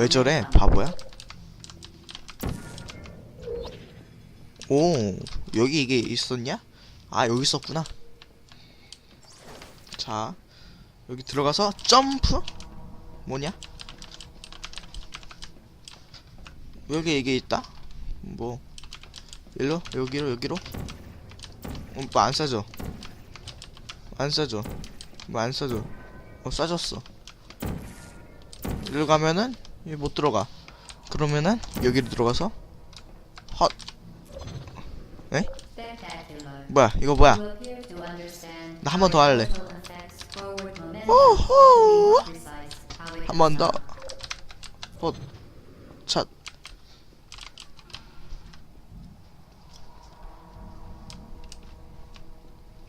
왜 저래? 바보야? 오, 여기 이게 있었냐? 아, 여기 있었구나. 자, 여기 들어가서 점프? 뭐냐? 여기 이게 있다? 뭐, 일로? 여기로, 여기로? 어, 뭐안 싸져. 안 싸져. 뭐안 싸져. 어, 싸졌어. 일로 가면은, 여기 못 들어가. 그러면은, 여기로 들어가서, 헛. 에? 뭐야, 이거 뭐야? 나 한 번 더 할래. 호호! 한 번 더. 헛. 차.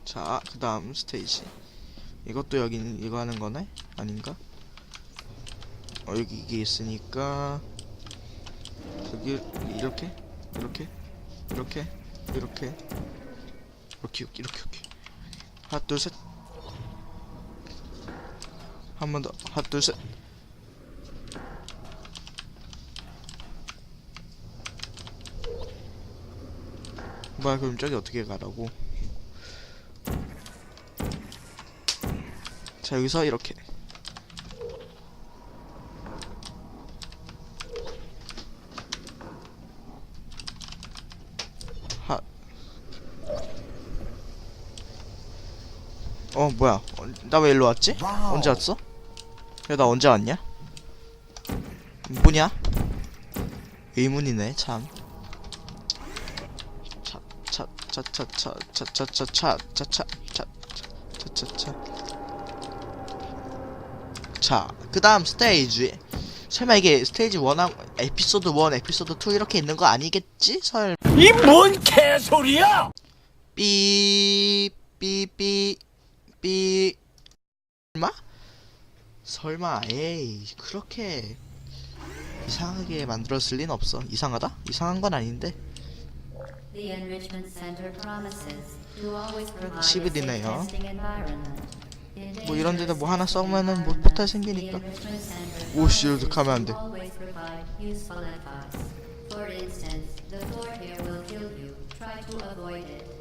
자, 그 다음 스테이지. 이것도 여기 이거 하는 거네? 아닌가? 어 여기 이게 있으니까 여기 이렇게 이렇게 이렇게 이렇게. 이렇게 이렇게 이렇게 하나 둘셋. 한 번 더. 하나 둘셋. 뭐야 그럼 저기 어떻게 가라고? 자 여기서 이렇게. 어 뭐야 나왜 일로 왔지? 언제 왔어? 야나 언제 왔냐? 뭐냐? 의문이네 참. 차차차차차차차차차차차차차 자, 그 다음 스테이지. 설마 이게 스테이지 1, 에피소드 1, 에피소드 2 이렇게 있는 거 아니겠지? 설. 이 뭔 개소리야! 삐, 삐, 삐, 삐. 설마? 설마, 에이, 그렇게 이상하게 만들었을 리는 없어. 이상하다? 이상한 건 아닌데. Environment. 뭐 이런 데다 뭐 하나 썩으면은 뭐 포탈 생기니까. 오씨, 이렇게 하면 안 돼. Always provide useful advice. For instance, the floor here will kill you. Try to avoid it.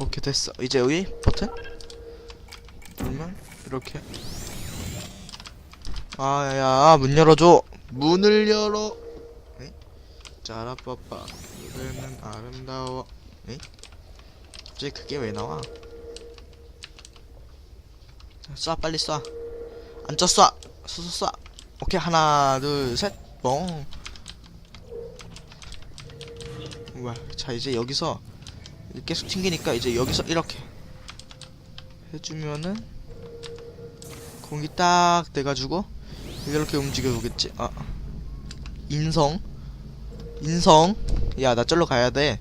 오케이 됐어. 이제 여기 버튼? 누르면 이렇게. 아야 문 열어줘. 문을 열어. 에? 짜라빠빠 그대는 아름다워. 에? 갑자기 그게 왜 나와? 자, 쏴 빨리 쏴. 앉아 쏴. 쏴, 쏴, 쏴. 오케이 하나 둘셋뻥. 뭐야 자 이제 여기서 계속 튕기니까 이제 여기서 이렇게 해주면은 공이 딱 돼가지고 이렇게 움직여 보겠지. 아 인성. 인성. 야 나 절로 가야 돼.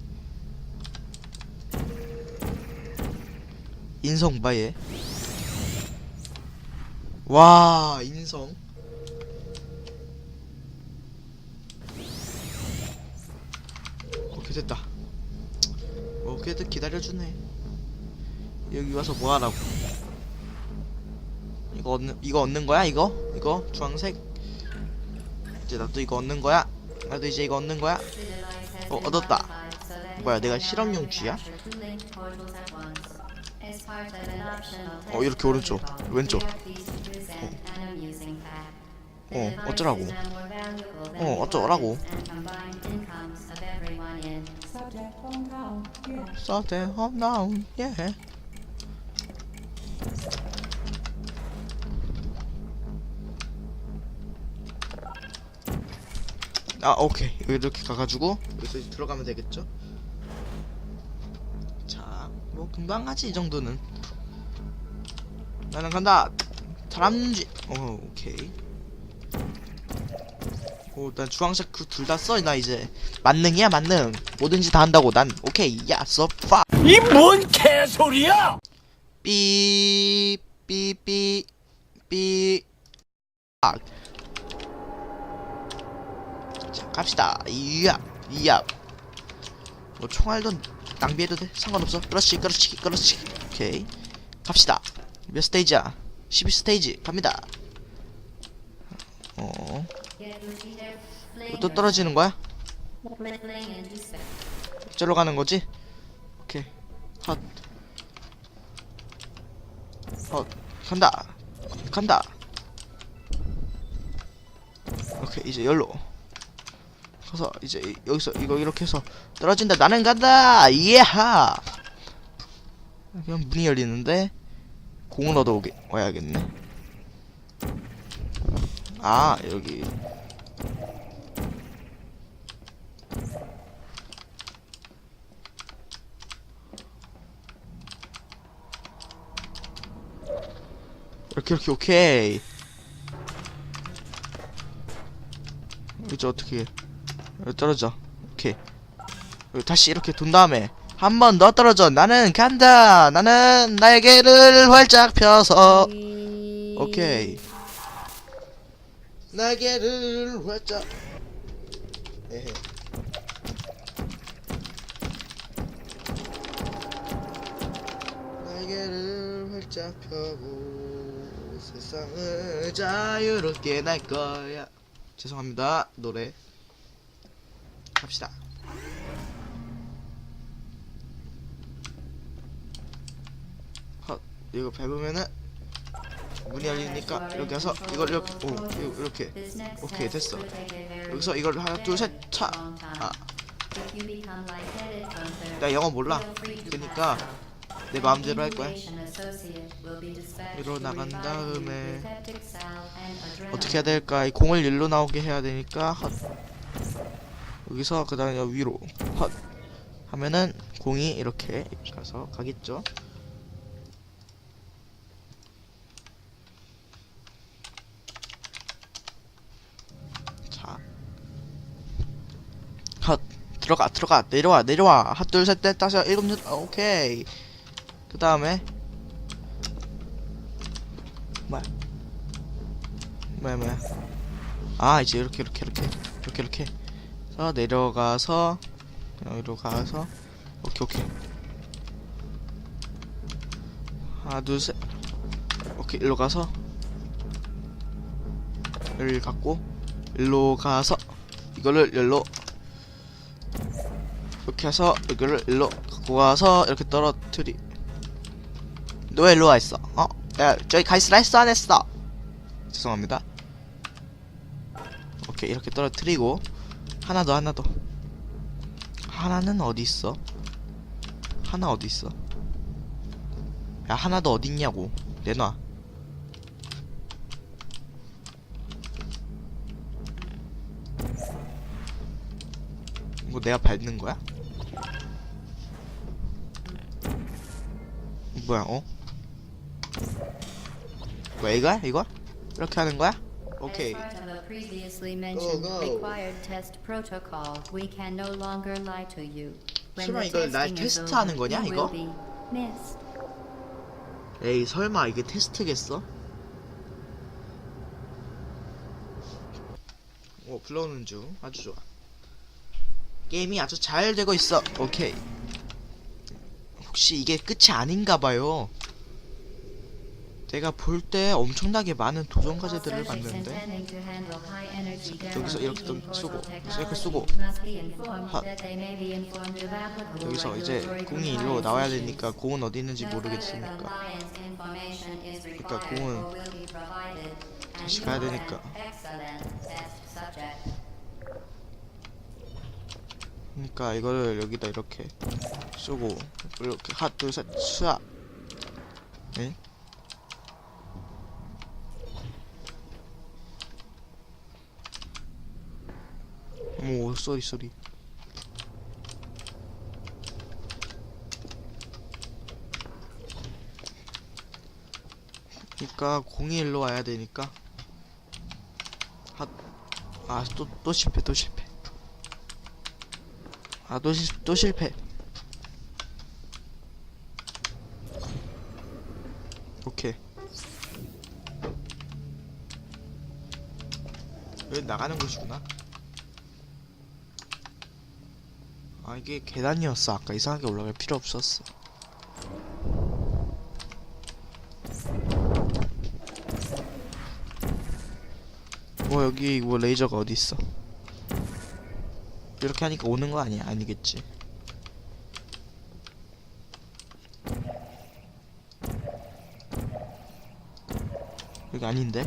인성 봐얘. 와 인성. 오케이 됐다 어, 걔들 기다려주네. 여기 와서 뭐 하라고? 이거 얻는 이거 얻는 거야? 이거? 이거 주황색? 이제 나도 이거 얻는 거야? 나도 이제 이거 얻는 거야? 어, 얻었다. 뭐야, 내가 실험용 쥐야? 어, 이렇게 오른쪽, 왼쪽. we 어, 어쩌라고? 어, 어쩌라고? Something home now, yeah. 아 오케이 이렇게 가가지고 여기서 들어가면 되겠죠? 자 뭐 금방 하지 이 정도는 나는 간다 다람쥐 어 오케이 오 난 주황색 그 둘 다 써 나 이제 만능이야 만능 뭐든지 다 한다고 난 오케이 야 써 파 이 뭔 개소리야! 삐, 삐, 삐, 삐. 아. 자, 갑시다. 이야, 이야. 뭐 총알도 낭비해도 돼. 상관없어. 그렇지, 그렇지, 그렇지. 오케이. 갑시다. 몇 스테이지야 12 스테이지 갑니다 어, 또 떨어지는 거야? 저로 가는 거지? 오케이. 헛. 헛, 간다. 간다. 오케이 이제 열로. 가서 이제 이- 여기서 이거 이렇게 해서 떨어진다. 나는 간다! 예하! 그냥 문이 열리는데 공은 얻어 오게 와야겠네 아 여기. 이렇게 이렇게 오케이. 이제 어떻게 해? 여기 떨어져. 오케이. 여기 다시 이렇게 돈 다음에 한 번 더 떨어져. 나는 간다. 나는 날개를 활짝 펴서. 오케이 날개를 활짝 에헤. 날개를 활짝 펴고 세상을 자유롭게 날 거야. 죄송합니다. 노래. 갑시다. 헛. 이거 밟으면은 문이 열리니까 이렇게 해서 이걸 이렇게 오 이렇게 오케이, 됐어. 여기서 이걸 하나 둘셋차 long time. 아. If you become lightheaded from therapy, 나 영어 몰라 그니까. 내 마음대로 할 거야 to 나간 다음에. 어떻게 해야 될까 이 공을 일로 나오게 해야 되니까 헛 여기서 그 다음에 위로 헛 하면은 공이 이렇게 가서 가겠죠 자 헛 들어가 들어가 내려와 내려와. 핫둘셋넷 다섯 일곱 여덟. 오케이. 그 다음에. 뭐야? 뭐야 뭐야? 아 이제 이렇게 이렇게 이렇게 이렇게 이렇게. 해서 내려가서 여기로 가서. 오케이 오케이. 하나 둘셋. 오케이 일로 가서. 여기 갖고 일로 가서. 이거를 일로 이렇게 해서 이거를 일로 갖고 가서 이렇게 떨어뜨리 너 왜 일로 와 있어? 어? 야 저기 가 있으라 했어 안 했어? 죄송합니다 오케이 이렇게 떨어뜨리고 하나 더 하나 더 하나는 어디 있어? 하나 어디 있어? 야 하나 더 어디 있냐고 내놔 이거 내가 밟는 거야? 뭐야 어? 뭐야 이거야 이거? 이렇게 하는 거야? 오케이 As part of a previously mentioned go. required test protocol, we can no longer lie to you. When 설마 the 이걸 날 testing is 테스트하는 over, 거냐, you 이거? will be missed. 에이 설마 이게 테스트겠어? 오 불러오는 중 아주 좋아 게임이 아주 잘 되고 있어 오케이 혹시 이게 끝이 아닌가 봐요 내가 볼 때 엄청나게 많은 도전 과제들을 봤는데 여기서 이렇게 또 쓰고, 이렇게 쓰고. applicable 여기서 이제 공이 일로 나와야. 되니까 공은 어디 있는지 모르겠으니까 그러니까 공은 다시 가야 되니까. 그러니까 이거를 여기다 이렇게 쏘고 이렇게 하나 둘셋 쏴. 에? 오 쏘리 쏘리. 그러니까 공이 일로 와야 되니까. 아또 또 실패 또 실패 아, 또, 실, 또 실패. 오케이. 여기 나가는 곳이구나. 아, 이게 계단이었어. 아까 이상하게 올라갈 필요 없었어. 뭐, 여기, 뭐, 레이저가 어디 있어? 이렇게 하니까 오는 거 아니야? 아니겠지. 여기 아닌데?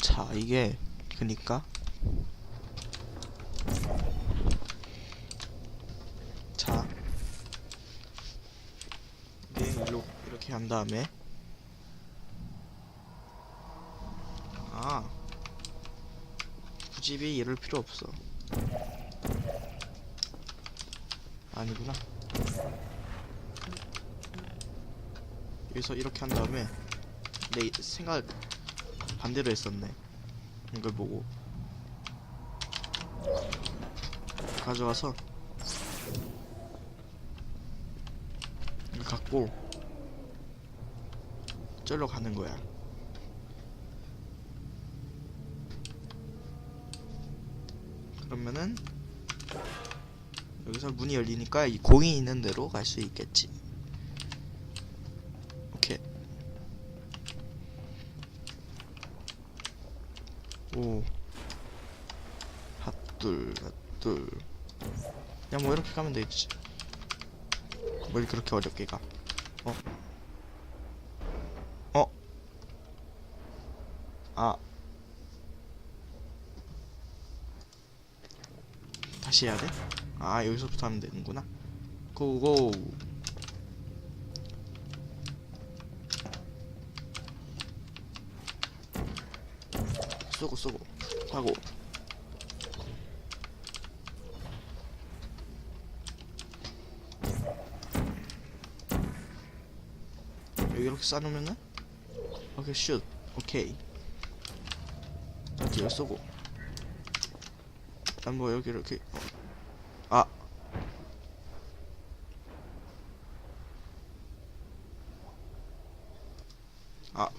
자, 이게 그니까 자, 이게 일로 이렇게 한 다음에 아 굳이 이럴 필요 없어. 아니구나. 여기서 이렇게 한 다음에 내 생각 반대로 했었네. 이걸 보고. 가져와서 이걸 갖고 저리로 가는 거야 그러면은 여기서 문이 열리니까 이 공이 있는 대로 갈 수 있겠지. 오케이. 오. 핫둘, 핫둘. 그냥 뭐 이렇게 가면 되겠지. 뭘 그렇게 어렵게 가? 어? 어? 아. 다시 해야 돼? 아 여기서부터 하면 되는구나. 고고. 쏘고 쏘고. 하고. 여기 이렇게 쌓아놓으면은? 오케이 슛. 오케이. 이렇게 쏘고 난뭐 여기 이렇게. 어. 아. 아.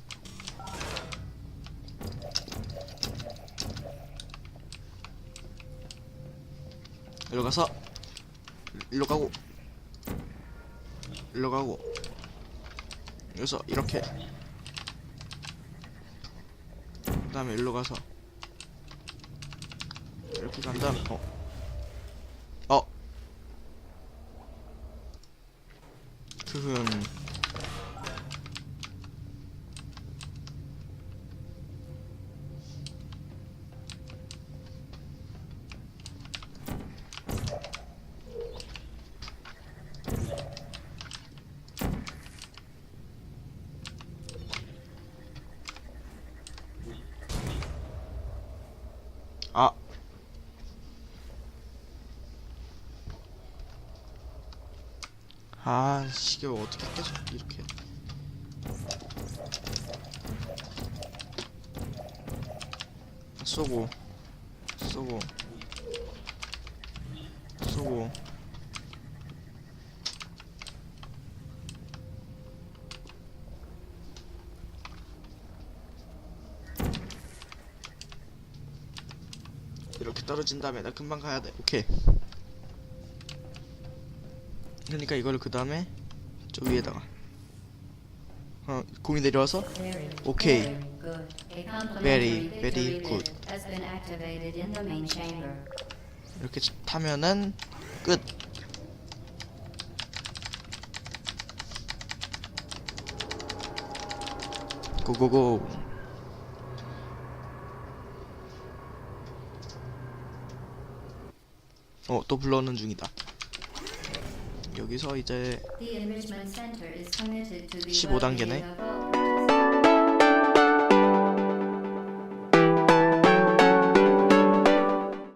일로 가서. 일로 가고. 일로 가고. 여기서 이렇게. 그 다음에 일로 가서 이렇게 간 다음에 어 어. 그흠. 아. 아, 씨, 이게 어떻게 계속 이렇게. 쏘고, 쏘고, 쏘고. 이렇게 떨어진 다음에 나 금방 가야 돼. 오케이. 그러니까 이거를 그 다음에 저 위에다가 어 공이 내려와서 Okay. very Very, good. 이렇게 타면은 끝. 고고고. 어, 또 불러오는 중이다. 여기서 이제 The enrichment center is committed to the 15 단계네. well-being of all